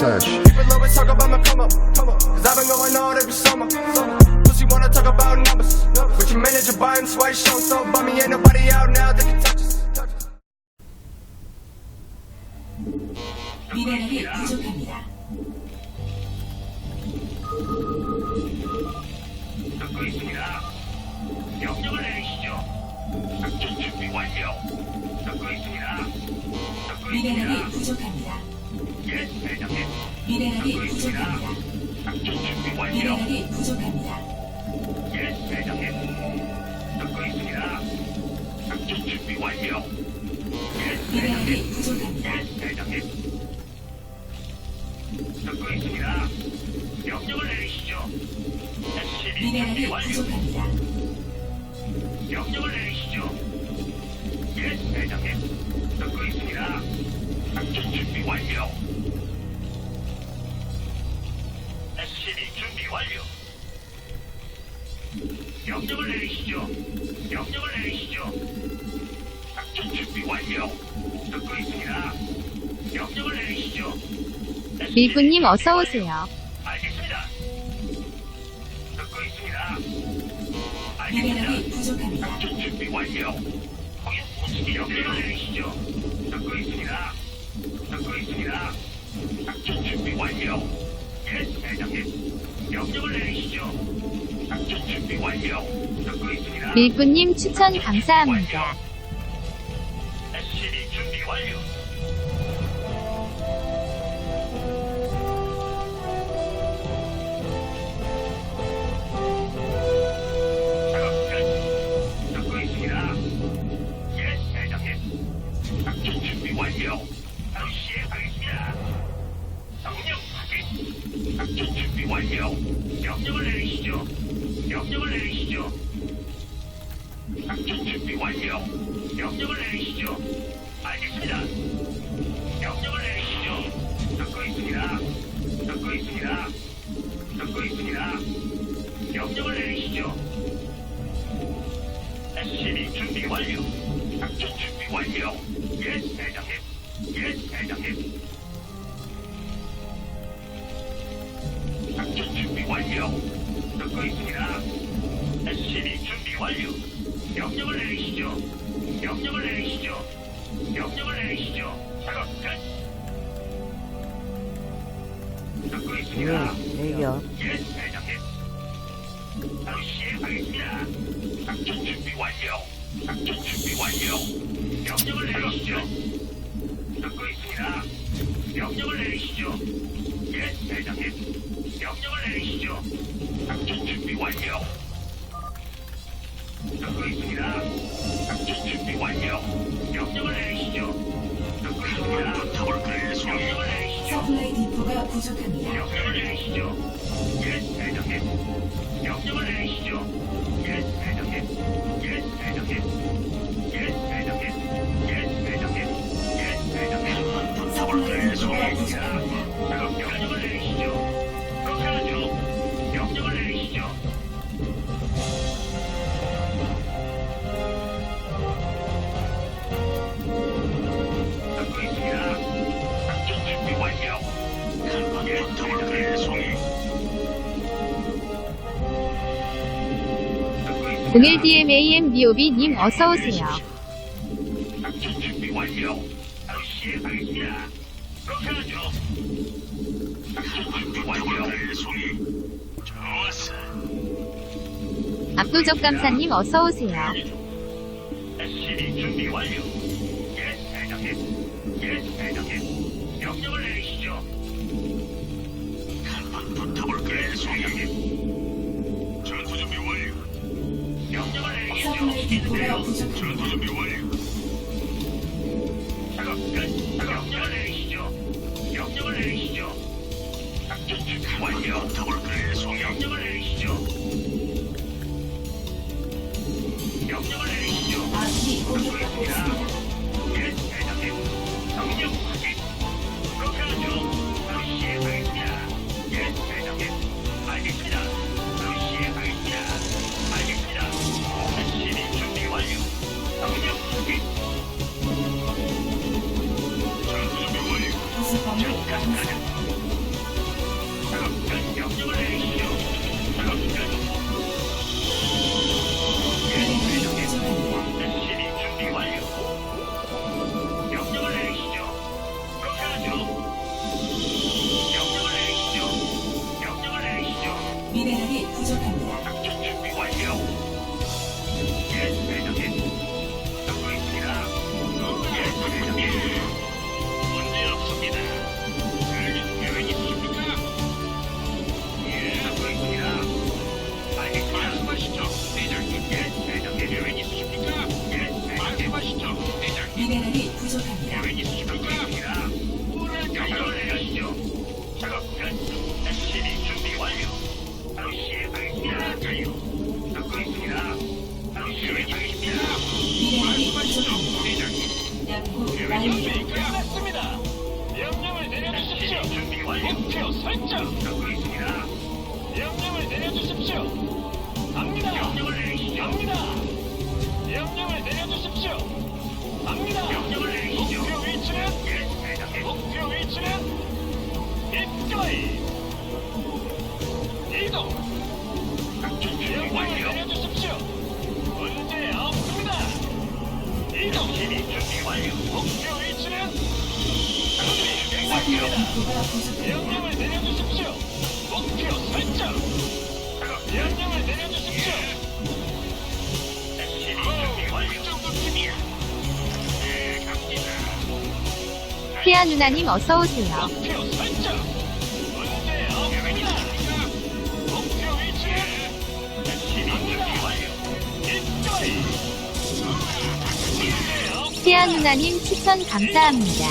sesh. People always talk about my come up, come up. Cause I've been going on every summer. summer. Pussy wanna talk about numbers. With your manager buying swipe show, so bummy ain't nobody out now that can touch us. touch us. 미네랄이 부족합니다. 듣고 있습니다. 명령을 내리시죠. 작전 준비 완료. 듣고 있습니다. 듣고 미네랄이 있습니다. 부족합니다. 예, 대장님. 미네랄이. 부족합니다. 작전 준비 완료. 미네랄이 부족합니다. 예, 대장님. 듣고 있습니다. 작전 준비 완료. 예, 대장님. 미네랄이 부족합니다. 예, 대장님. 듣고 있습니다. 명령을 내리시죠. SCB 준비 미네랄이 완료. 부족합니다. 명령을 내리시죠. 예, 대장님. 듣고 있습니다. 작전 준비 완료. SCB 준비 완료. 명령을 내리시죠. 명령을 내리시죠. 작전 준비 완료. 듣고 있습니다. 명령을 내리시죠. 밀분님 어서 준비 오세요. 완료. 알겠습니다. 듣고 있습니다. 알겠습니다. 부족합니다. 작전 준비 완료. 거긴 무슨 명령을 내리시죠. 듣고 있습니다. 듣고 있습니다. 작전 준비 완료. 예, 대장님. 명령을 내리시죠. 작전 준비 완료. 듣고 있습니다. 밀분님 추천 감사합니다. SCB 준비 완료. 작전 준비 완료. 명령을 내리시죠. 명령을 내리시죠. 작전 준비 완료. 명령을 내리시죠. 알겠습니다. 명령을 내리시죠. 듣고 있습니다. 듣고 있습니다. 듣고 있습니다. 명령을 내리시죠. SCB 준비 완료. 작전 준비 완료. 예, 대장님. 예, 대장님. 완료. 듣고 있습니다. SCB 준비 완료. 명령을 내리시죠. 명령을 내리시죠. 명령을 내리시죠. 작업 끝. 듣고 있습니다. 대기업 예, 대장님. 바로 시행하겠습니다. 작전 준비 완료. 작전 준비 완료. 명령을 내리시죠. 듣고 있습니다. 명령을 내리시죠. 예, 대장님. 명령을 내리시죠. 작전 준비 완료. 듣고 있습니다. 작전 준비 완료. 명령을 내리시죠. 듣고 있습니다. 명령을 내리시죠. 서플라이 디포가 부족합니다. 명령을 내리시죠. 예, 대장님. 명령을 내리시죠. 예, 대장님. 예, 대장님. 예, 대장님. 예, 대장님. 예, 대장님. 서플라이 디포가 자, 부족합니다. 듣고 있습니다. 01DMAMBOB님 어서 오세요. 작전 준비 완료. 바로 시행하겠습니다. 그렇게 하죠. 작전 준비 완료. 좋았어. 압도적 감사님 어서 오세요. SCB 준비 완료. 예, 대장님. 명령을 내리시죠. 한번 붙어볼까요, 대장 디포가 부족합니다. 전투 준비 완료. 작업 끝. 명령을 내리시죠. 명령을 내리시죠. 작전 준비 완료. 명령을 내리시죠. 명령을 내리시죠. 아군이. 있습니다. Thank you. 갑니다. 피아 누나님 어서오세요. 피아 누나님 추천 감사합니다.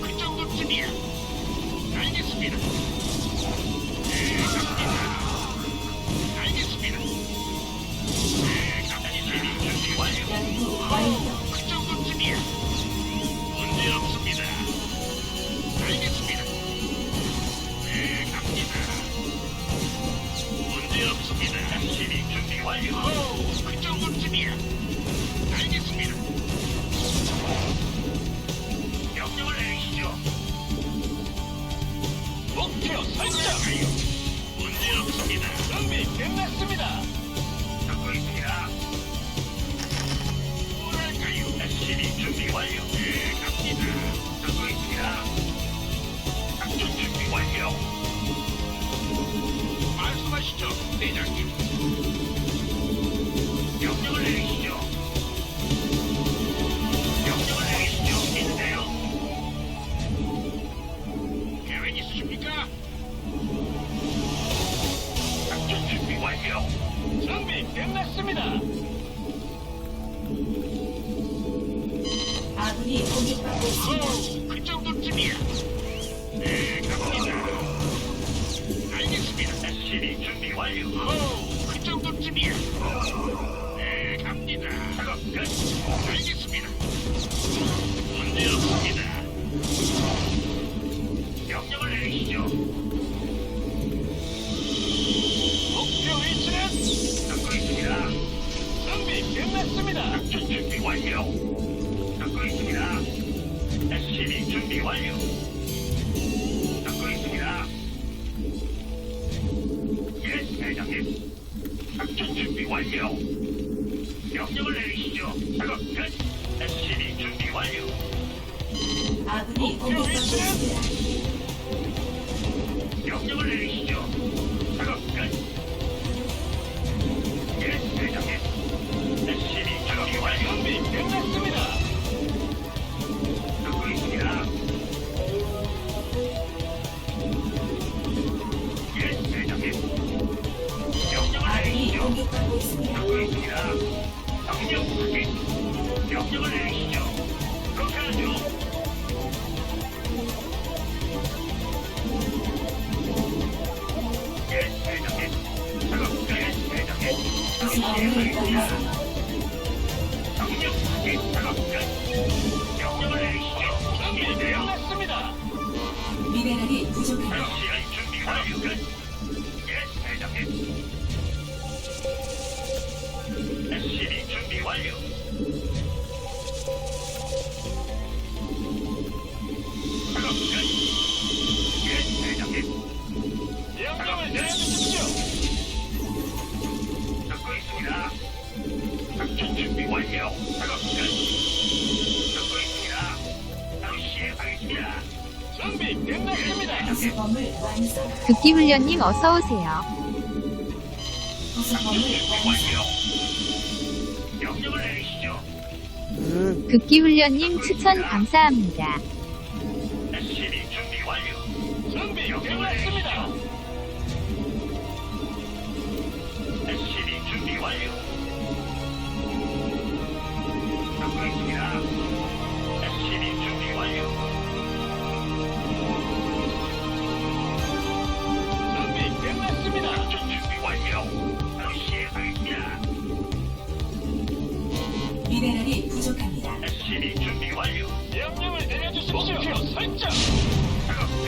그 알겠습니다. 역경을 내리시죠. 작업 끝. 예, 대장님. 네, 열심히 작업이 완료되겠습니다. Thank you. 극기 훈련님 어서 오세요. 구성범을 완성. 완료. 명령을 내리시죠. 극기 훈련님 추천 감사합니다. 준비 완료. SCB 준비 완료. 명령을 내려주십시오. 목표 설정. 작업 끝.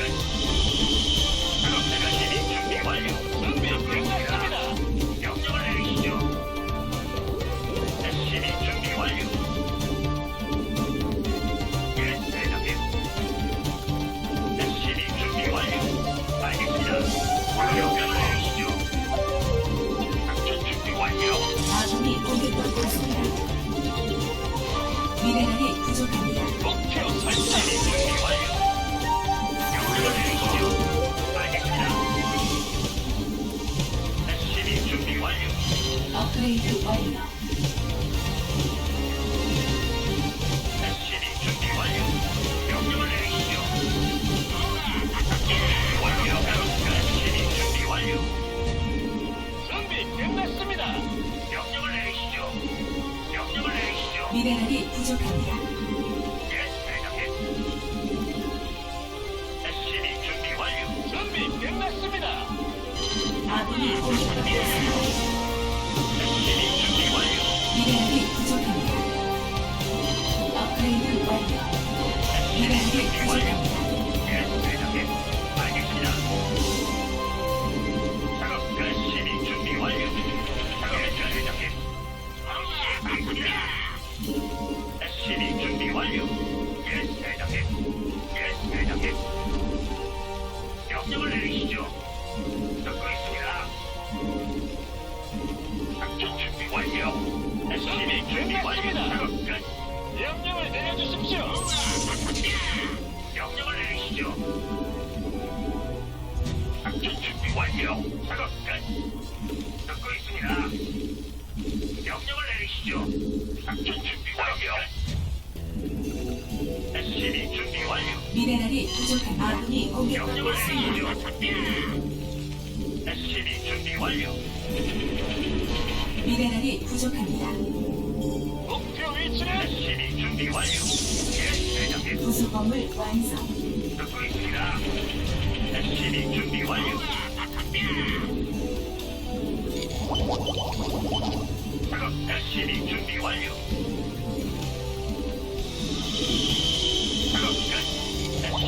작업 SCB 준비 완료. 준비 끝났습니다. 명령을 내리시죠. SCB 준비 완료. 예, 대장님. SCB 준비 완료. 알겠습니다. 명령을 내리시죠. 작전 준비 완료. 아군이 공격받고 있습니다. 부족합니다. 목표 미네랄이 부족합니다. 업그레이드 완료. 미네랄이 부족합니다. 미네랄이 부족합니다. 아군이 공격받고 명령을 있습니다. 내리시죠. SCB 준비 완료. 미네랄이 부족합니다. 목표 위치는 SCB 준비 완료. 예, 대장님. 구성범을 완성. 듣고 있습니다. SCB 준비 완료. 작업 SCB 준비 완료.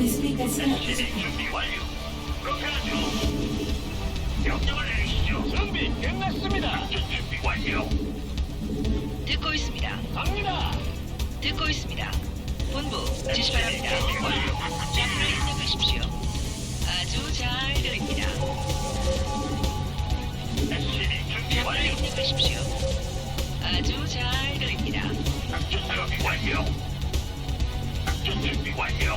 베스핀가스가 SCB. 준비 완료. 그렇게 하죠. 명령을 내리시죠. 준비 끝났습니다. 작전 준비 완료. 듣고 있습니다. 갑니다. 듣고 있습니다. 본부 지시 바랍니다. 좌표를 입력하십시오. 아주 잘 들립니다. SCB 준비 좌표를 완료. 입력하십시오. 아주 잘 들립니다. 작전 준비 완료. 작전 준비 완료.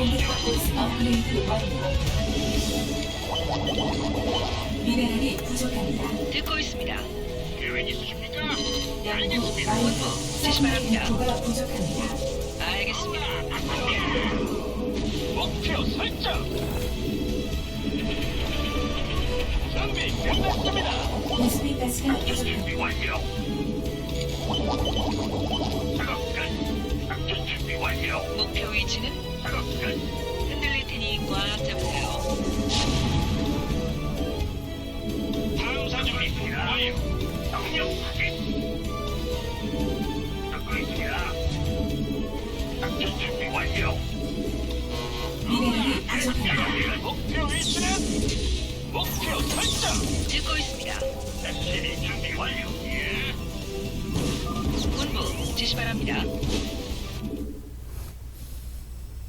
공격받고 있습니다. 업그레이드 완료. 미네랄이 부족합니다. 듣고 있습니다. 계획 있으십니까? 연구 알겠습니다. 완료. 지시 바랍니다. 인구가 부족합니다. 알겠습니다. 목표 설정. 준비 끝났습니다. 베스핀 가스가 작전 부족합니다. 준비 완료. 작업 끝. 작전 준비 완료. 목표 위치는